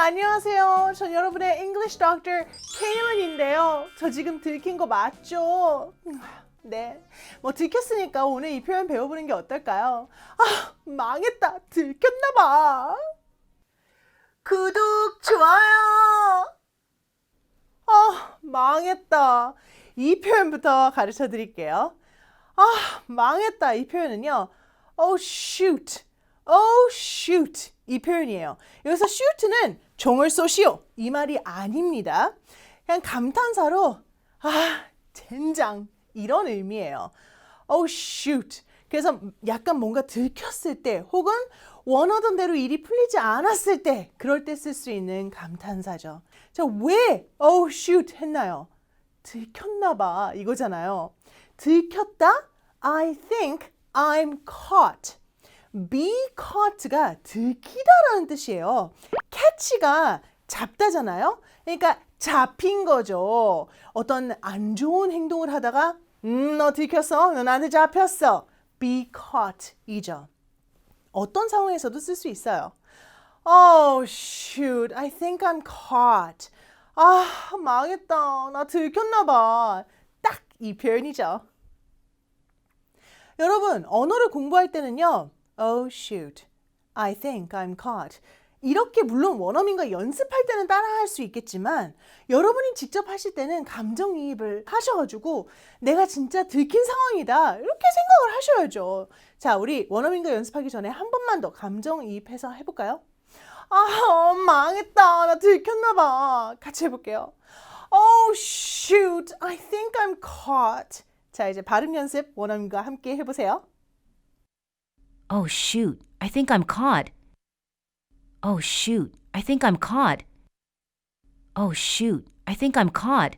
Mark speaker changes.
Speaker 1: 안녕하세요. 전 여러분의 English Doctor 케일런인데요. 저 지금 들킨 거 맞죠? 네. 뭐 들켰으니까 오늘 이 표현 배워보는 게 어떨까요? 아, 망했다. 들켰나봐. 구독, 좋아요. 아, 망했다. 이 표현부터 가르쳐 드릴게요. 아, 망했다. 이 표현은요. Oh shoot. Oh shoot. 이 표현이에요. 여기서 shoot는 종을 쏘시오. 이 말이 아닙니다. 그냥 감탄사로 아, 젠장. 이런 의미예요. Oh shoot. 그래서 약간 뭔가 들켰을 때 혹은 원하던 대로 일이 풀리지 않았을 때 그럴 때 쓸 수 있는 감탄사죠. 자, 왜 oh shoot 했나요? 들켰나 봐. 이거잖아요. 들켰다? I think I'm caught. Be caught가 들키다라는 뜻이에요. catch가 잡다잖아요. 그러니까 잡힌 거죠. 어떤 안 좋은 행동을 하다가 음, 너 들켰어. 너 나한테 잡혔어. be caught 이죠. 어떤 상황에서도 쓸 수 있어요. Oh, shoot. I think I'm caught. 아, 망했다. 나 들켰나 봐. 딱 이 표현이죠. 여러분, 언어를 공부할 때는요. Oh, shoot. I think I'm caught. 이렇게 물론 원어민과 연습할 때는 따라할 수 있겠지만 여러분이 직접 하실 때는 감정이입을 하셔가지고 내가 진짜 들킨 상황이다 이렇게 생각을 하셔야죠. 자, 우리 원어민과 연습하기 전에 한 번만 더 감정이입해서 해볼까요? 아, 망했다. 나 들켰나 봐. 같이 해볼게요. Oh, shoot. I think I'm caught. 자, 이제 발음 연습 원어민과 함께 해보세요.
Speaker 2: Oh shoot, I think I'm caught. Oh shoot, I think I'm caught. Oh shoot, I think I'm caught.